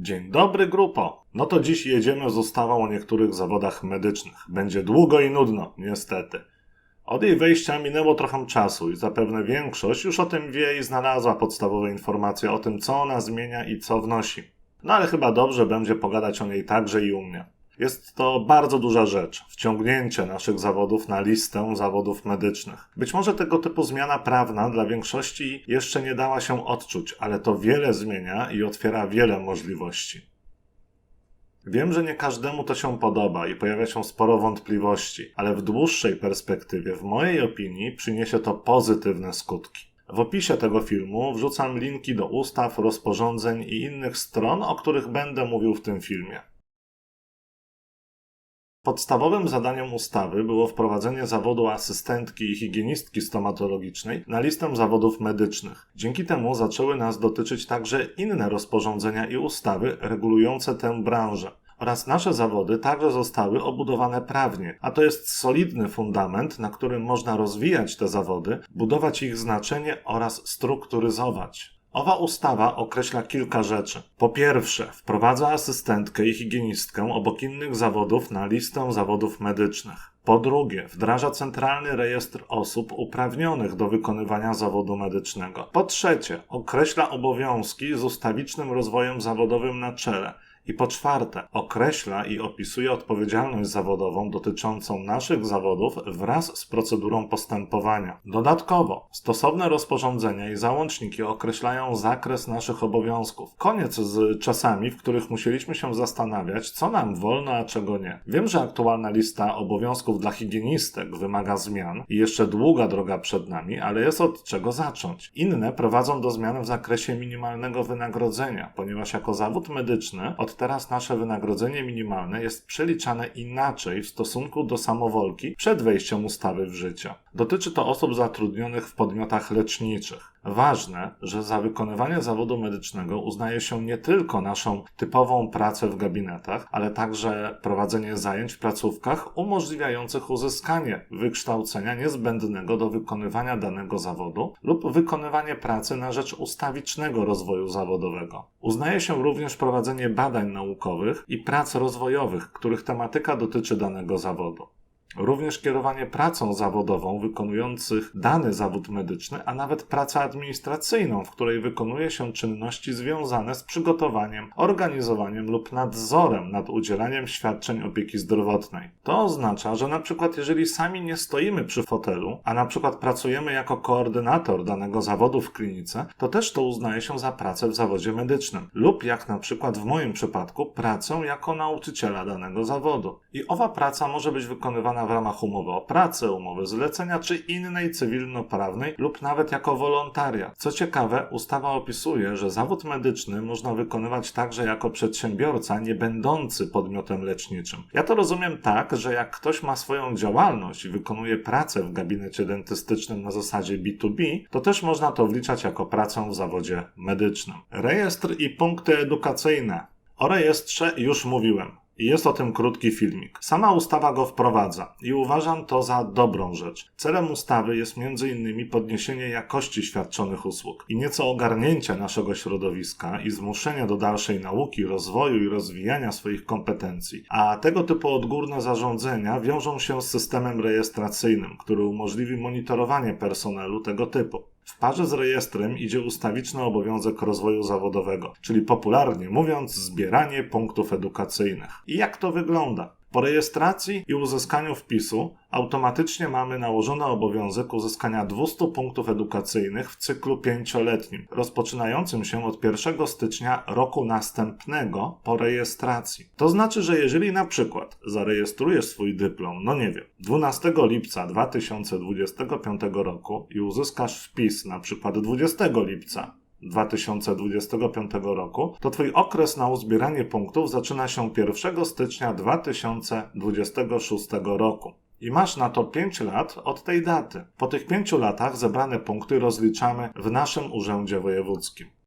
Dzień dobry, grupo. No to dziś jedziemy z ustawą o niektórych zawodach medycznych. Będzie długo i nudno, niestety. Od jej wejścia minęło trochę czasu i zapewne większość już o tym wie i znalazła podstawowe informacje o tym, co ona zmienia i co wnosi. No ale chyba dobrze będzie pogadać o niej także i u mnie. Jest to bardzo duża rzecz, wciągnięcie naszych zawodów na listę zawodów medycznych. Być może tego typu zmiana prawna dla większości jeszcze nie dała się odczuć, ale to wiele zmienia i otwiera wiele możliwości. Wiem, że nie każdemu to się podoba i pojawia się sporo wątpliwości, ale w dłuższej perspektywie, w mojej opinii, przyniesie to pozytywne skutki. W opisie tego filmu wrzucam linki do ustaw, rozporządzeń i innych stron, o których będę mówił w tym filmie. Podstawowym zadaniem ustawy było wprowadzenie zawodu asystentki i higienistki stomatologicznej na listę zawodów medycznych. Dzięki temu zaczęły nas dotyczyć także inne rozporządzenia i ustawy regulujące tę branżę. Oraz nasze zawody także zostały obudowane prawnie, a to jest solidny fundament, na którym można rozwijać te zawody, budować ich znaczenie oraz strukturyzować. Owa ustawa określa kilka rzeczy. Po pierwsze, wprowadza asystentkę i higienistkę obok innych zawodów na listę zawodów medycznych. Po drugie, wdraża centralny rejestr osób uprawnionych do wykonywania zawodu medycznego. Po trzecie, określa obowiązki z ustawicznym rozwojem zawodowym na czele. I po czwarte, określa i opisuje odpowiedzialność zawodową dotyczącą naszych zawodów wraz z procedurą postępowania. Dodatkowo, stosowne rozporządzenia i załączniki określają zakres naszych obowiązków. Koniec z czasami, w których musieliśmy się zastanawiać, co nam wolno, a czego nie. Wiem, że aktualna lista obowiązków dla higienistek wymaga zmian i jeszcze długa droga przed nami, ale jest od czego zacząć. Inne prowadzą do zmian w zakresie minimalnego wynagrodzenia, ponieważ jako zawód medyczny od teraz nasze wynagrodzenie minimalne jest przeliczane inaczej w stosunku do samowolki przed wejściem ustawy w życie. Dotyczy to osób zatrudnionych w podmiotach leczniczych. Ważne, że za wykonywanie zawodu medycznego uznaje się nie tylko naszą typową pracę w gabinetach, ale także prowadzenie zajęć w placówkach umożliwiających uzyskanie wykształcenia niezbędnego do wykonywania danego zawodu lub wykonywanie pracy na rzecz ustawicznego rozwoju zawodowego. Uznaje się również prowadzenie badań naukowych i prac rozwojowych, których tematyka dotyczy danego zawodu. Również kierowanie pracą zawodową wykonujących dany zawód medyczny, a nawet pracę administracyjną, w której wykonuje się czynności związane z przygotowaniem, organizowaniem lub nadzorem nad udzielaniem świadczeń opieki zdrowotnej. To oznacza, że na przykład jeżeli sami nie stoimy przy fotelu, a na przykład pracujemy jako koordynator danego zawodu w klinice, to też to uznaje się za pracę w zawodzie medycznym. Lub jak na przykład w moim przypadku, pracę jako nauczyciela danego zawodu. I owa praca może być wykonywana w ramach umowy o pracę, umowy zlecenia czy innej cywilnoprawnej lub nawet jako wolontariat. Co ciekawe, ustawa opisuje, że zawód medyczny można wykonywać także jako przedsiębiorca nie będący podmiotem leczniczym. Ja to rozumiem tak, że jak ktoś ma swoją działalność i wykonuje pracę w gabinecie dentystycznym na zasadzie B2B, to też można to wliczać jako pracę w zawodzie medycznym. Rejestr i punkty edukacyjne. O rejestrze już mówiłem. Jest o tym krótki filmik. Sama ustawa go wprowadza i uważam to za dobrą rzecz. Celem ustawy jest m.in. podniesienie jakości świadczonych usług i nieco ogarnięcia naszego środowiska i zmuszenia do dalszej nauki, rozwoju i rozwijania swoich kompetencji. A tego typu odgórne zarządzenia wiążą się z systemem rejestracyjnym, który umożliwi monitorowanie personelu tego typu. W parze z rejestrem idzie ustawiczny obowiązek rozwoju zawodowego, czyli popularnie mówiąc, zbieranie punktów edukacyjnych. I jak to wygląda? Po rejestracji i uzyskaniu wpisu automatycznie mamy nałożony obowiązek uzyskania 200 punktów edukacyjnych w cyklu pięcioletnim, rozpoczynającym się od 1 stycznia roku następnego po rejestracji. To znaczy, że jeżeli na przykład zarejestrujesz swój dyplom, no nie wiem, 12 lipca 2025 roku i uzyskasz wpis na przykład 20 lipca 2025 roku, to Twój okres na uzbieranie punktów zaczyna się 1 stycznia 2026 roku. I masz na to 5 lat od tej daty. Po tych 5 latach zebrane punkty rozliczamy w naszym urzędzie wojewódzkim.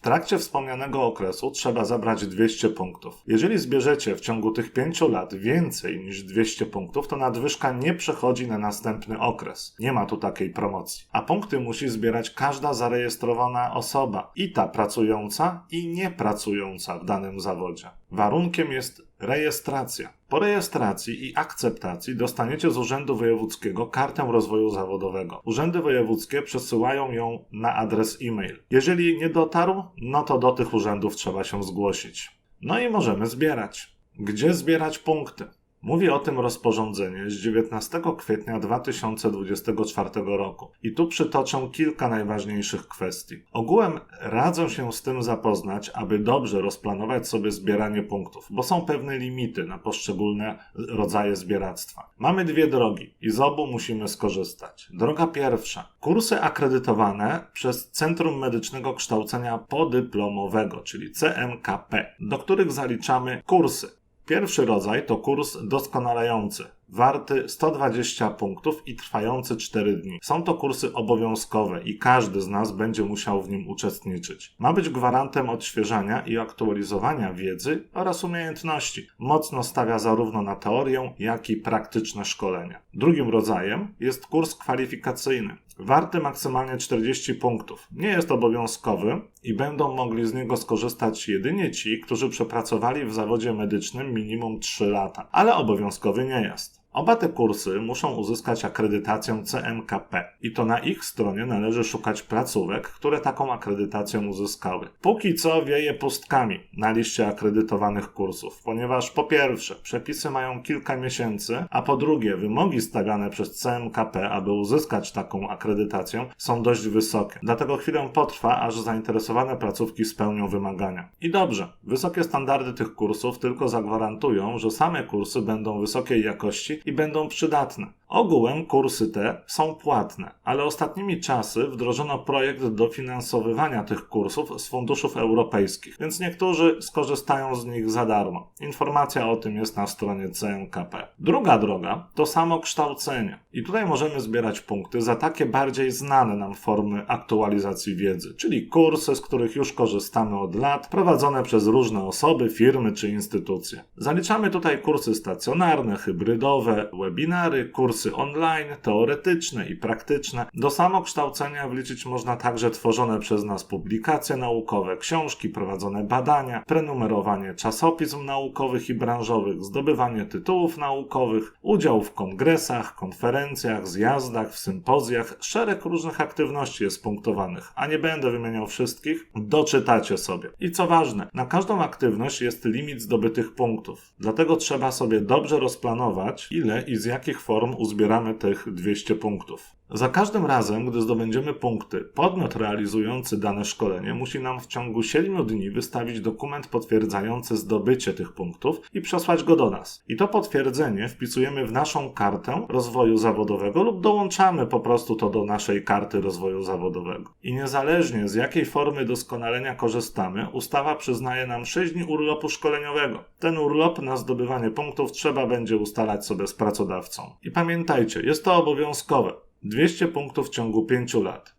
W trakcie wspomnianego okresu trzeba zabrać 200 punktów. Jeżeli zbierzecie w ciągu tych 5 lat więcej niż 200 punktów, to nadwyżka nie przechodzi na następny okres. Nie ma tu takiej promocji. A punkty musi zbierać każda zarejestrowana osoba, i ta pracująca, i niepracująca w danym zawodzie. Warunkiem jest rejestracja. Po rejestracji i akceptacji dostaniecie z Urzędu Wojewódzkiego kartę rozwoju zawodowego. Urzędy wojewódzkie przesyłają ją na adres e-mail. Jeżeli nie dotarł, no to do tych urzędów trzeba się zgłosić. No i możemy zbierać. Gdzie zbierać punkty? Mówi o tym rozporządzenie z 19 kwietnia 2024 roku. I tu przytoczę kilka najważniejszych kwestii. Ogółem radzę się z tym zapoznać, aby dobrze rozplanować sobie zbieranie punktów, bo są pewne limity na poszczególne rodzaje zbieractwa. Mamy dwie drogi i z obu musimy skorzystać. Droga pierwsza. Kursy akredytowane przez Centrum Medycznego Kształcenia Podyplomowego, czyli CMKP, do których zaliczamy kursy Pierwszy rodzaj to kurs doskonalający, warty 120 punktów i trwający 4 dni. Są to kursy obowiązkowe i każdy z nas będzie musiał w nim uczestniczyć. Ma być gwarantem odświeżania i aktualizowania wiedzy oraz umiejętności. Mocno stawia zarówno na teorię, jak i praktyczne szkolenia. Drugim rodzajem jest kurs kwalifikacyjny warty maksymalnie 40 punktów. Nie jest obowiązkowy i będą mogli z niego skorzystać jedynie ci, którzy przepracowali w zawodzie medycznym minimum 3 lata, ale obowiązkowy nie jest. Oba te kursy muszą uzyskać akredytację CMKP i to na ich stronie należy szukać placówek, które taką akredytację uzyskały. Póki co wieje pustkami na liście akredytowanych kursów, ponieważ po pierwsze przepisy mają kilka miesięcy, a po drugie wymogi stawiane przez CMKP, aby uzyskać taką akredytację są dość wysokie. Dlatego chwilę potrwa, aż zainteresowane placówki spełnią wymagania. I dobrze, wysokie standardy tych kursów tylko zagwarantują, że same kursy będą wysokiej jakości i będą przydatne. Ogółem kursy te są płatne, ale ostatnimi czasy wdrożono projekt dofinansowywania tych kursów z funduszów europejskich, więc niektórzy skorzystają z nich za darmo. Informacja o tym jest na stronie CNKP. Druga droga to samo kształcenie. I tutaj możemy zbierać punkty za takie bardziej znane nam formy aktualizacji wiedzy, czyli kursy, z których już korzystamy od lat, prowadzone przez różne osoby, firmy czy instytucje. Zaliczamy tutaj kursy stacjonarne, hybrydowe, webinary, kursy kursy online, teoretyczne i praktyczne. Do samokształcenia wliczyć można także tworzone przez nas publikacje naukowe, książki, prowadzone badania, prenumerowanie czasopism naukowych i branżowych, zdobywanie tytułów naukowych, udział w kongresach, konferencjach, zjazdach, w sympozjach. Szereg różnych aktywności jest punktowanych, a nie będę wymieniał wszystkich. Doczytacie sobie. I co ważne, na każdą aktywność jest limit zdobytych punktów. Dlatego trzeba sobie dobrze rozplanować, ile i z jakich form uzbieramy tych 200 punktów. Za każdym razem, gdy zdobędziemy punkty, podmiot realizujący dane szkolenie musi nam w ciągu 7 dni wystawić dokument potwierdzający zdobycie tych punktów i przesłać go do nas. I to potwierdzenie wpisujemy w naszą kartę rozwoju zawodowego lub dołączamy po prostu to do naszej karty rozwoju zawodowego. I niezależnie z jakiej formy doskonalenia korzystamy, ustawa przyznaje nam 6 dni urlopu szkoleniowego. Ten urlop na zdobywanie punktów trzeba będzie ustalać sobie z pracodawcą. I pamiętajcie, jest to obowiązkowe. 200 punktów w ciągu 5 lat.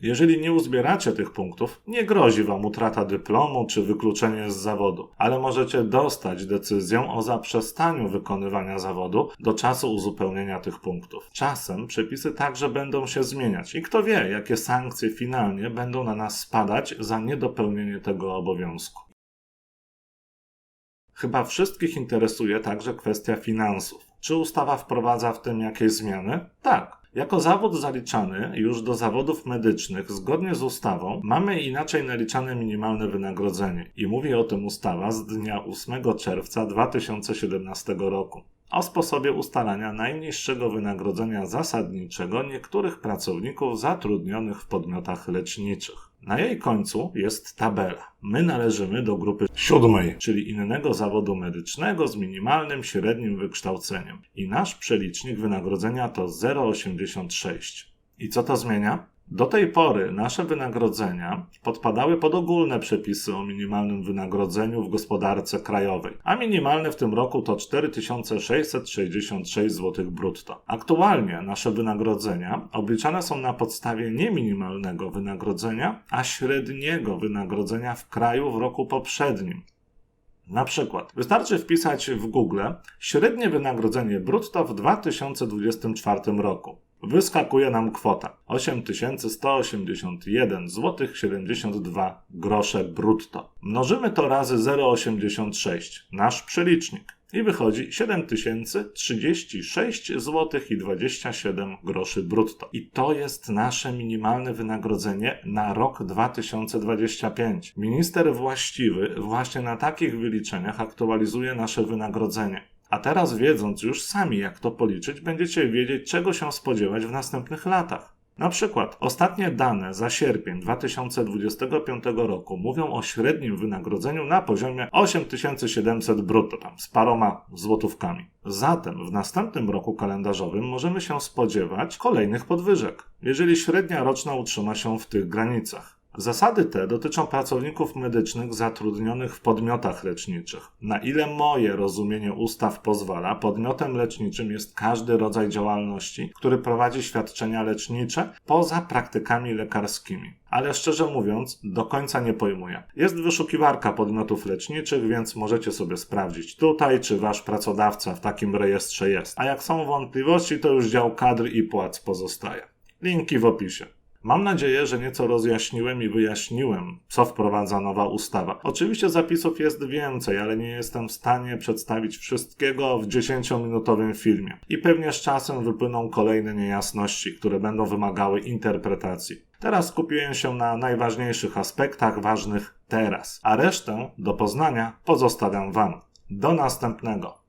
Jeżeli nie uzbieracie tych punktów, nie grozi Wam utrata dyplomu czy wykluczenie z zawodu, ale możecie dostać decyzję o zaprzestaniu wykonywania zawodu do czasu uzupełnienia tych punktów. Czasem przepisy także będą się zmieniać i kto wie, jakie sankcje finalnie będą na nas spadać za niedopełnienie tego obowiązku. Chyba wszystkich interesuje także kwestia finansów. Czy ustawa wprowadza w tym jakieś zmiany? Tak. Jako zawód zaliczany już do zawodów medycznych, zgodnie z ustawą, mamy inaczej naliczane minimalne wynagrodzenie i mówi o tym ustawa z dnia 8 czerwca 2017 roku o sposobie ustalania najniższego wynagrodzenia zasadniczego niektórych pracowników zatrudnionych w podmiotach leczniczych. Na jej końcu jest tabela. My należymy do grupy siódmej, czyli innego zawodu medycznego z minimalnym średnim wykształceniem. I nasz przelicznik wynagrodzenia to 0,86. I co to zmienia? Do tej pory nasze wynagrodzenia podpadały pod ogólne przepisy o minimalnym wynagrodzeniu w gospodarce krajowej, a minimalne w tym roku to 4666 zł brutto. Aktualnie nasze wynagrodzenia obliczane są na podstawie nie minimalnego wynagrodzenia, a średniego wynagrodzenia w kraju w roku poprzednim. Na przykład, wystarczy wpisać w Google średnie wynagrodzenie brutto w 2024 roku. Wyskakuje nam kwota 8181 zł 72 grosze brutto. Mnożymy to razy 0,86, nasz przelicznik. I wychodzi 7036 zł i 27 groszy brutto. I to jest nasze minimalne wynagrodzenie na rok 2025. Minister właściwy właśnie na takich wyliczeniach aktualizuje nasze wynagrodzenie. A teraz wiedząc już sami jak to policzyć, będziecie wiedzieć czego się spodziewać w następnych latach. Na przykład ostatnie dane za sierpień 2025 roku mówią o średnim wynagrodzeniu na poziomie 8700 brutto, tam z paroma złotówkami. Zatem w następnym roku kalendarzowym możemy się spodziewać kolejnych podwyżek, jeżeli średnia roczna utrzyma się w tych granicach. Zasady te dotyczą pracowników medycznych zatrudnionych w podmiotach leczniczych. Na ile moje rozumienie ustaw pozwala, podmiotem leczniczym jest każdy rodzaj działalności, który prowadzi świadczenia lecznicze poza praktykami lekarskimi. Ale szczerze mówiąc, do końca nie pojmuję. Jest wyszukiwarka podmiotów leczniczych, więc możecie sobie sprawdzić tutaj, czy wasz pracodawca w takim rejestrze jest. A jak są wątpliwości, to już dział kadr i płac pozostaje. Linki w opisie. Mam nadzieję, że nieco rozjaśniłem i wyjaśniłem, co wprowadza nowa ustawa. Oczywiście zapisów jest więcej, ale nie jestem w stanie przedstawić wszystkiego w 10-minutowym filmie. I pewnie z czasem wypłyną kolejne niejasności, które będą wymagały interpretacji. Teraz skupiłem się na najważniejszych aspektach ważnych teraz, a resztę do poznania pozostawiam Wam. Do następnego.